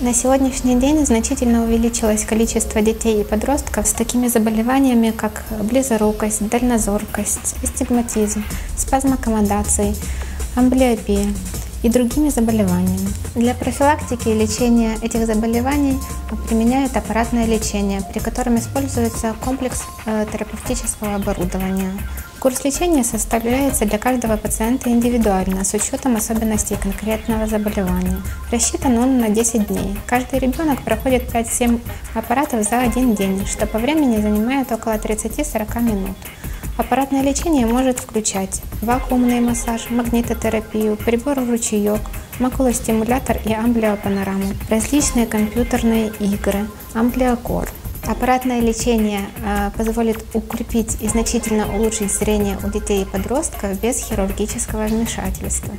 На сегодняшний день значительно увеличилось количество детей и подростков с такими заболеваниями, как близорукость, дальнозоркость, астигматизм, спазм аккомодации, амблиопия и другими заболеваниями. Для профилактики и лечения этих заболеваний применяют аппаратное лечение, при котором используется комплекс э, терапевтического оборудования. Курс лечения составляется для каждого пациента индивидуально, с учетом особенностей конкретного заболевания. Рассчитан он на 10 дней. Каждый ребенок проходит 5-7 аппаратов за один день, что по времени занимает около 30-40 минут. Аппаратное лечение может включать вакуумный массаж, магнитотерапию, прибор ручеек, макулостимулятор и амблиопанораму, различные компьютерные игры, амблиокор. Аппаратное лечение э, позволит укрепить и значительно улучшить зрение у детей и подростков без хирургического вмешательства.